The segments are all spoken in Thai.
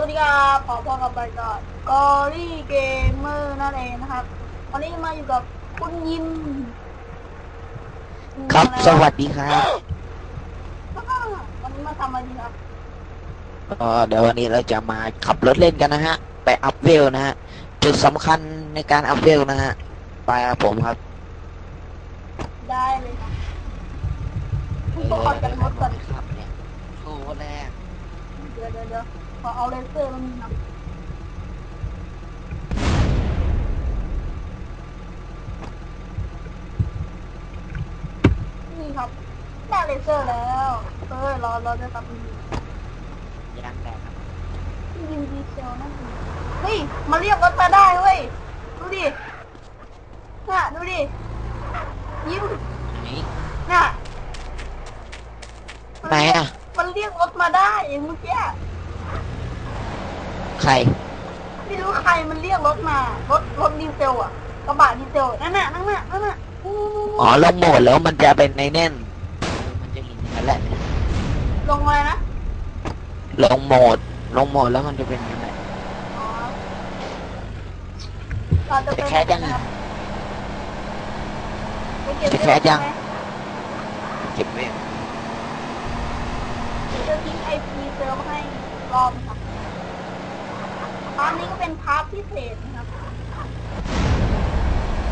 วัสดีครับขอพบกับรายการกอรี่เกมเมอร์นั่นเองนะครับวันนี้มาอยู่กับคุณยิมครับแล้วสวัสดีครับวันนี้มาทำอะไรดีครับเอ่อเดี๋ยววันนี้เราจะมาขับรถเล่นกันนะฮะ ไปอัพเวลนะฮะ จุดสำคัญในการอัพเวลนะฮะ ไปครับผมครับ ได้เลยครับคุณต้องขอจัดรถก่อนครับเนี่ยโอ้แรก เดี๋ยวเดี๋ยวเดี๋ยวขอเอาเลเซอร์มันงครับนี่ครับได้เลเซอร์แล้วเออรอรอจะทำอีกยางแตกครับยิงดีเซลนั่นเองเฮ้ยมาเรียกรถมาได้เว้ยดูดิน่ะดูดิยิ้มไหนน่ะไหนอะ เรียกรถมาได้เมื่อกี้ใคร ไม่รู้ใครมันเรียกรถมารถรถดีเซลอะกระบะดีเซลนั่นน่ะนั่นน่ะนั่นน่ะอู้อ๋อลงโหมดแล้วมันจะเป็นในแน่น มันจะเห็นอย่างนั้นแหละลงอะไรนะลงโหมด ลงโหมดแล้วมันจะเป็นอย่างนั้นแหละอ๋อเราจะไปแค่ยังนะครับไปเก็บจะแค่ยังใช่ไหมเก็บเวลเดี๋ยวจะ ทิ้งไอพีเซลให้รอบครับตอนนี้ก็เป็นพาร์ทพิเศษนะครับ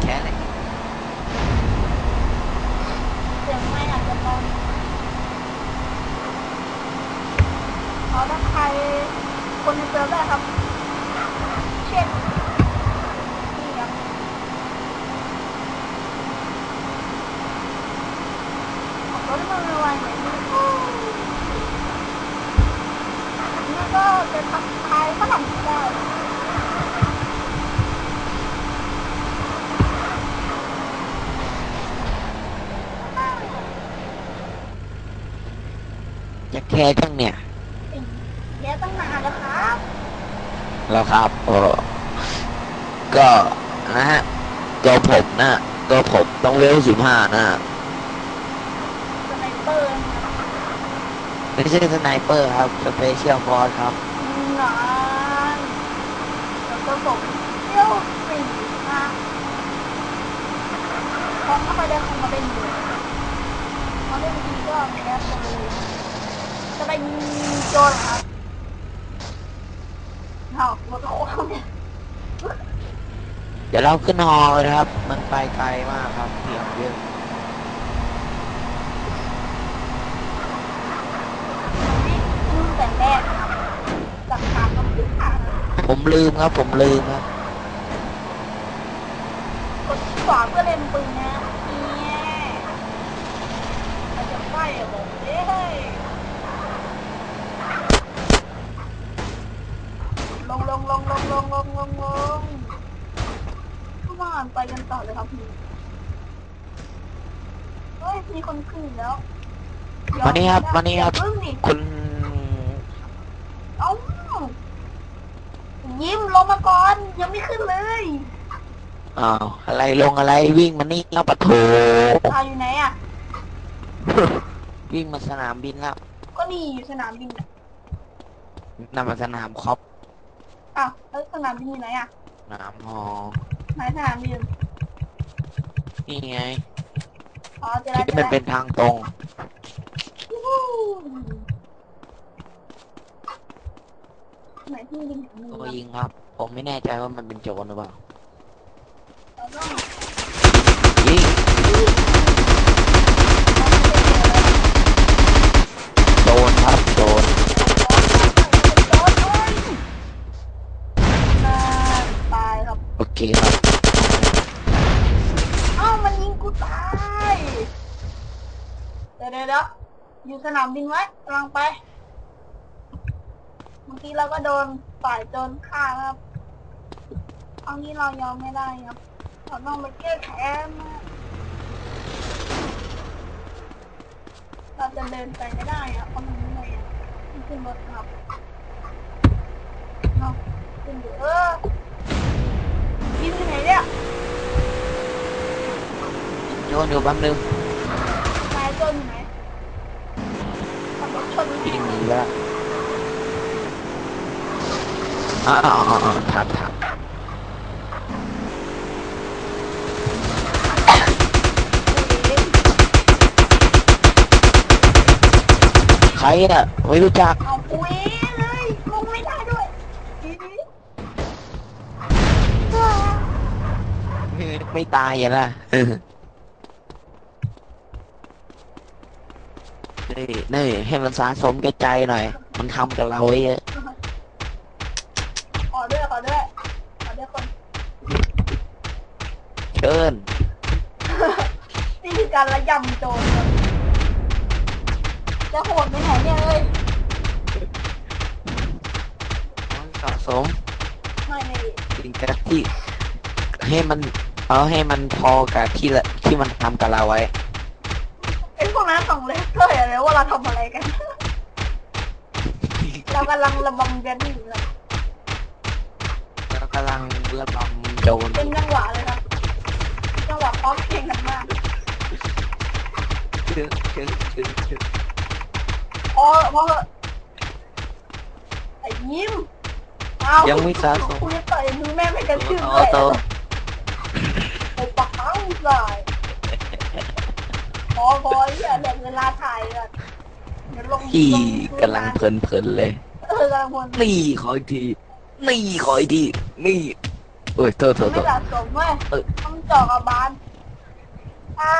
แค่ไหนเสียงไม่อาจจะตอนเขาถ้าใครคนในเซิร์ฟได้ครับ เช่นนี่ครับขับรถให้มันไวๆหน่อยนี่ นี่ก็จะทักทายฝรั่งได้จะแค่จังเนี่ยเดี๋ยวตั้งนานแล้วครับแล้วครับเออก็นะฮะตัวผมนะตัวผมต้องเวลสิบห้านะสไนเปอร์นะครับไม่ใช่สไนเปอร์ครับสเปเชียลฟอร์ครับงานแล้วก็ผมเที่ยวสี่นะพอเข้าไปได้คงมาเป็นอยู่พอเล่นทีก็แคสเลยจะเป็นโจรเหรครับเอาหมดควาเนี่ยเดี๋ยวเราขึ้นฮอเลยนะครับ มันไปไกลมากครับเพียงเยอะ นี่ขึ้นแต่แรกนะครับจากทางก็ขึ้นทาง ผมลืมครับ ผมลืมครับกดขวาเพื่อเล่นปืนนะเนี่ยมันจะไฟอะบอกเอ้ยลงลงลงลงลงลงลงลงทุกคนไปกันต่อเลยครับพี่เฮ้ยมีคนขึ้นแล้ววันนี้ครับวันนี้ครับ คุณ เอ้ายิ้ม ลงมาก่อนยังไม่ขึ้นเลยอ้าวอะไรลงอะไรวิ่งมานี่แล้วปะโถอ่าอยู่ไหนอะ วิ่งมาสนามบินแล้วก็นี่อยู่สนามบินน่ะนำมาสนามคอปอ้าวแล้วสนามบินอยู่ไหนอะสนามฮอไหนสนามบินนี่ไงอ๋อเจอแล้วเจที่อมันแล้วเป็นทางตรง ยู ฮูไหนที่บินถึงมือตัวยิงครับ ผมไม่แน่ใจว่ามันเป็นโจรหรือเปล่าเราต้องยิงโดนครับโดนตายครับ โอเคครับเอ้ามันยิงกูตายเดี๋ยวเดี๋ยวเดี๋ยวอยู่สนามบินไว้กำลังไป บางทีเราก็โดนฝ่ายโจรฆ่านะครับครั้งนี้เรายอมไม่ได้ครับเราต้องไปแก้แค้นนะเราจะเดินไปไม่ได้ครับเพราะมันเหนื่อยอะมันขึ้นรถครับเนาะขึ้นเดี๋ยวเออยิงที่ไหนเนี่ยโยนอยู่แป๊บนึงนายโจรอยู่ไหนขับรถชนยิงหนีไปแล้ว เอ๋ออ๋ออ๋อทับทับใครอะไม่รู้จัก เอาปุ้ยเลยลงไม่ได้ด้วยอี๋ไม่ตายอะนะนี่นี่ให้มันสะสมแก่ใจหน่อย มันทำกับเราไว้เยอะ เชิญนี่คือการระยำโจรครับจะโหดไปไหนเนี่ยเอ้ยสะสมไม่ไม่สิ่งที่ ให้มันเอาให้มันพอกับที่ละที่มันทำกับเราไว้ ไอ้พวกนั้นส่งเลสเตอร์อะไรว่าเราทำอะไรกัน เรากำลังระบำกันอยู่ครับเรากำลังระบำโจรเป็นจังหวะเลยครับจังหวะพร้ อมเพรียงกันมากเชิญเชิญเชิญเชิญพอพอเถอะไอ้ยิ้มเอายังไม่สะสม คุณจะต่อยมือแม่ไม่กระชื่อโตเลยโตไอ้ปากเอาใส่พอพออย่าเด็กเวลาถ่ายเลยเดี๋ยวลงพี่กำลังเพลินเพลินๆเลย เออกำลังเพลินนี่ขออีกที นี่ขออีกที นี่โอ้ยโทษโทษโทไม่ษ สะสมเว้ยเออ ต้องเจาะกับบาน อ่า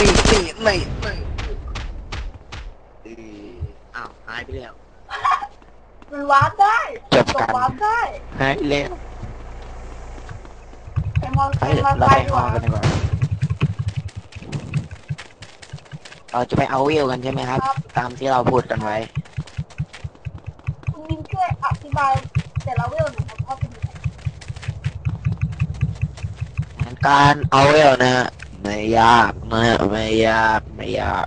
นี่นี่นี่นี่เอออ้าวหายไปแล้ว มันวาร์ปได้จบกันวาร์ปได้หายไปแล้วไปมองไปไปมองเราไปไปดีกห้อว่างกันดีกว่าเราจะไปเอาวิวกันใช่ไหมครับ ตามที่เราพูดกันไว้ คุณมินช่วยอธิบายแต่ละเวลหน่อยครับว่าเป็นยังไงการเอาวิวนะฮะ ไม่ยากนะฮะไม่ยากไม่ยาก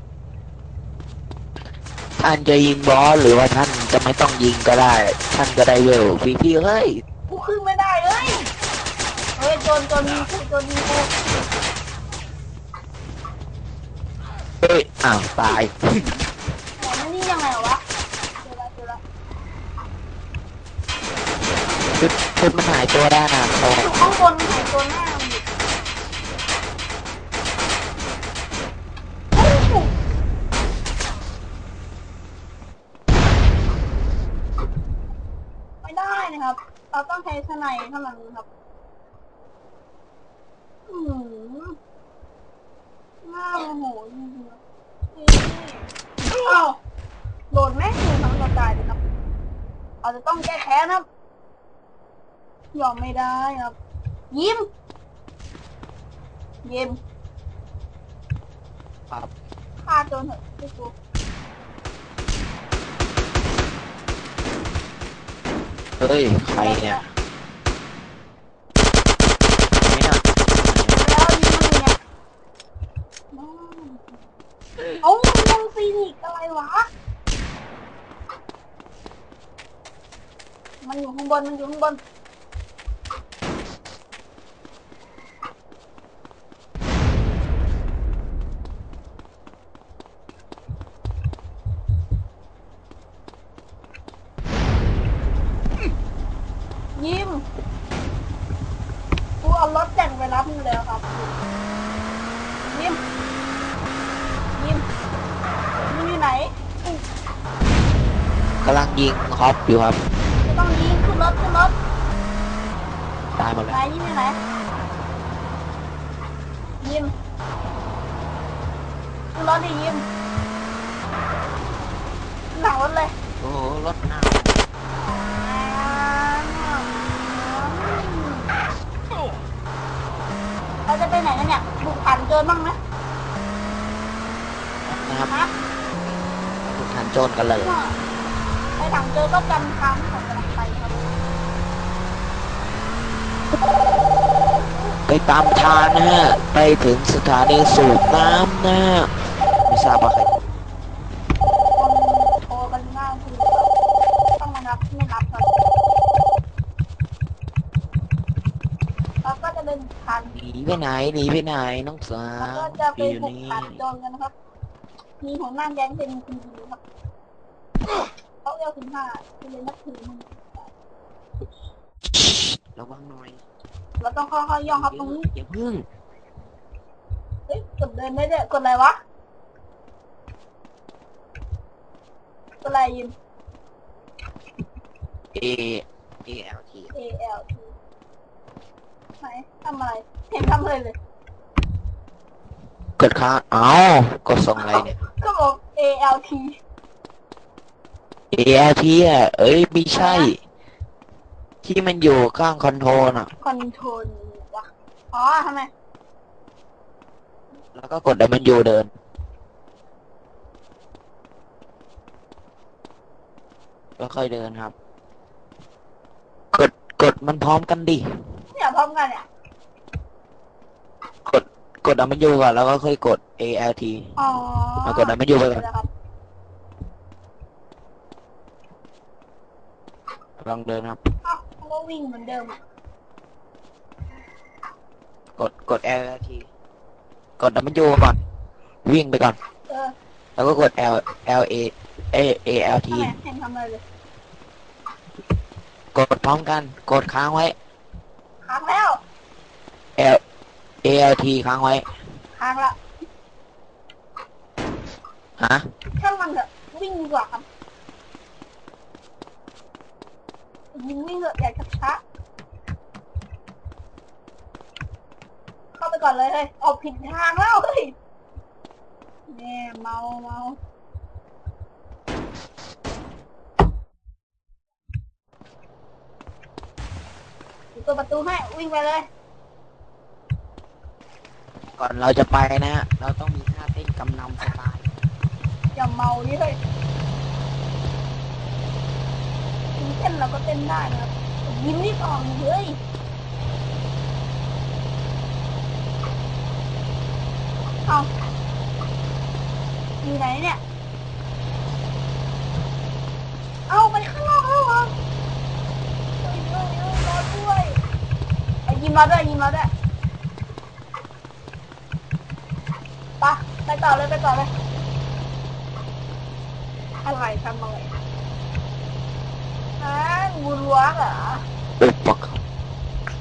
ท่านจะยิงบอสหรือว่าท่านจะไม่ต้องยิงก็ได้ ท่านก็ได้วิวพี่พี่ๆเฮ้ยกูขึ้นไม่ได้เอ้ยเฮ้ยโจนโจนมีกูโจนมีกูเฮ้ยอ้าวตายแต่มันนี่ยังไงวะเจอละเจอละชุดชุดมันหายตัวได้นะโตอยู่ข้างบนหายตัวหน้ามันอยู่โอ้โหไม่ได้นะครับ เราต้องใช้สไนเท่านั้นครับ อืมน่าโมโหจริงๆนะนี่เอ้าโหลดแม่งคือทั้งตัวตายเลยครับเราจะต้องแก้แค้นครับ ยอมไม่ได้ครับ ยิ้ม ยิ้มครับฆ่าโจนเถอะพี่กูเฮ้ย ใครเนี่ยเนี่ย แล้วยิงมันเนี่ย เอ้ายังฟีนิกซ์อะไรวะ มันอยู่ข้างบน มันอยู่ข้างบน ยิ้มกูเอารถแต่งไปรับมึงแล้วครับ ยิ้ม ยิ้มมึงอยู่ไหนอุ๊ย กำลังยิงฮอปอยู่ครับจะต้องยิงขึ้นรถขึ้นรถตายหมดไหนแล้วยิ้มอยู่ไหนยิ้มขึ้นรถดิยิ้มขึ้นหลังรถเลยโอ้โหรถหน้าเราจะไปไหนกันเนี่ยบุกผ่านเกินบ้างไหมนะครับฮะทุกท่านโจรกันเลย ไปถังเจอก็จำทางของกำลังไปครับไปตามทางนะฮะ ไปถึงสถานีสูบน้ำนะฮะ ไม่ทราบว่าใครโทรกันมากคือต้องมารับไม่รับครับเราก็จะเดินผ่านหนีไปไหนหนีไปไหนน้องสาแล้ววก็จะไปพี่อยู่บุกนี่ผ่านโจรกันนะครับ มีหัวหน้าแก๊งเป็นคุณดีครับ เขาเรียกถึงห้าคือเลยนับถือมึงระวังหน่อยเราต้องค่อยๆย่องครับตรงนี้อย่าพึ่งเฮ้ยกดเดินได้ด้วยกดอะไรวะกดอะไรยิน A A L T A L T ไหนทำอะไรเห็นทำอะไรเลยกดค้างเอ้ากดส่งอะไรเนี่ยก็บอก A L T A L T อะเอ้ยไม่ใช่ ที่มันอยู่ข้างคอนโทรลอะ คอนโทรลวะอ๋อทำไม แล้วก็กด W เดิน ก็ค่อยเดินครับ กดกดมันพร้อมกันดิ เนี่ยพร้อมกันเนี่ย กดกด W ก่อนแล้วก็ค่อยกด A L T อ๋อเอากด W ไปก่อนนะครับ ลองเดินครับอ้าวมันก็วิ่งเหมือนเดิมอะกดกด L T กด W ก่อน วิ่งไปก่อน เออแล้วก็กด L L A A A L T ทำไมเห็นทำอะไรเลยกดพร้อมกัน กดค้างไว้ ค้างแล้ว L A L T ค้างไว้ค้างละฮะช่างมันเถอะวิ่งดีกว่าครับ ยิงวิ่งเถอะอย่าชักช้าเข้าไปก่อนเลยเฮ้ยออกผิดทางแล้วเฮ้ยแน่เมาเมาอยู่ตัวประตูให้วิ่งไปเลย ก่อนเราจะไปนะฮะ เราต้องมีท่าเต้นกำนำสไตล์อย่าเมาดิเฮ้ยถึง เต้นเราก็เต้นได้นะครับยิ้มนิดออกเฮ้ยเอาอยู่ไหนเนี่ย เอาไปข้างนอกแล้วเหรอเฮ้ยเฮ้ยเฮ้ยรอด้วยไอ้ยิ้มเราด้วยยิ้มเราด้วยไปไปต่อเลยไปต่อเลยอะไรทำอะไร อ่างูล้วงเหรออุปกรณ์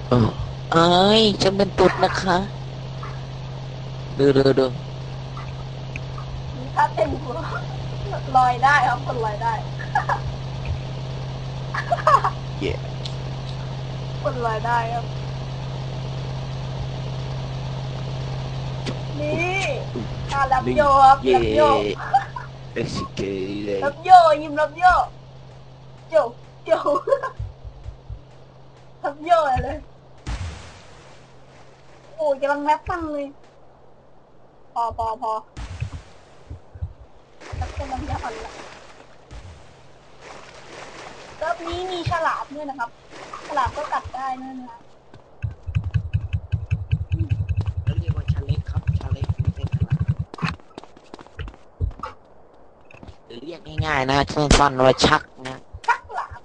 เออเอ้ยฉันเป็นตุ๊ดนะคะดูดูดูมีท่าเต้นหัวลอยได้ครับคนลอยได้ เย่คนลอยได้ครับ นี่อ่ารับโยครับเย่รับโยเอ็กซิเกเลยรับโยยิ้มรับโยโจโจรับโยอะเลย โอ้ยกำลังแรปฟังเลย พอพอพอแล้วก็มันจะอ่อนละเซิร์ฟนี้มีฉลามด้วยนะครับ ฉลามก็กัดได้ด้วยนะครับแล้วเรียกว่าชาเล็กครับชาเล็กไม่ใช่ชาลาหรือเรียกง่ายๆนะสั้นๆว่าชักนะชักหลาม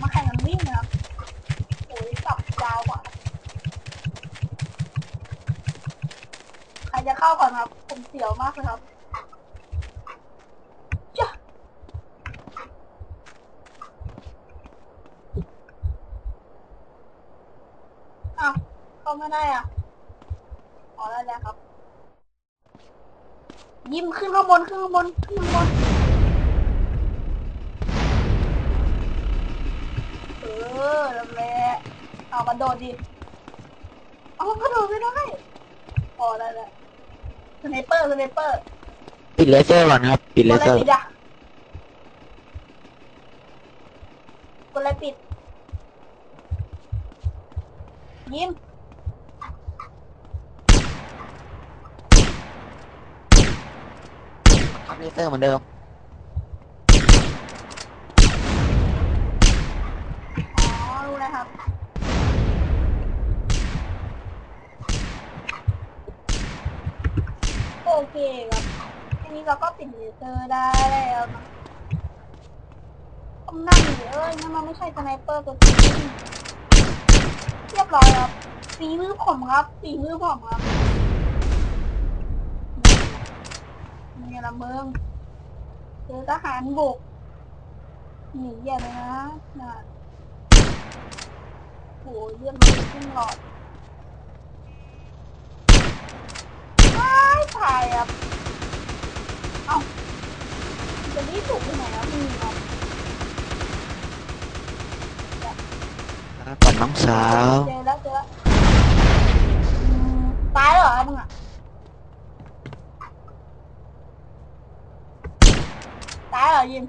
มาแข่งกันวิ่งนะครับโอ้ยสับยาวกว่า ใครจะเข้าก่อนครับ ผมเสียวมากเลยครับจ้ะอ้าวเข้าไม่ได้อะอ๋อได้แล้วครับ ยิ้มขึ้นข้างบนขึ้นข้างบนขึ้นข้างบนเออแล้วแหละเอากระโดดดิเอากระโดดไม่ได้พอได้แล้ว สไนเปอร์สไนเปอร์ปิดเลเซอร์ก่อนครับ ปิดกเลดอะไรเซอร์ปิดอะกดอะไรปิด ยิ้มครับเลเซอร์เหมือนเดิม นี้เราก็ปิดเลซอร์ได้แล้วต้องนั่งอยเอ้ยนี่มันไม่ใช่สไนเปอร์ตัวจริงเรียบร้อยครับฝีมือผมครับฝีมือผมครับนี่ละเมืองเจอทหารบุกหนีอย่าเลยนะนะโยเยี่ยมเลยขึ้นหลอดไม่ถ่ายอะ không. Tôi biết thuộc cái này ở bên không còn bắn sao? Tái rồi anh ạ. Tái rồi Jim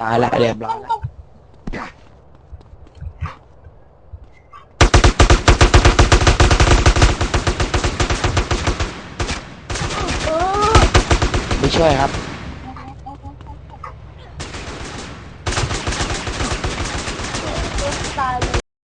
tại lại đẹp lại. ช่วยครับ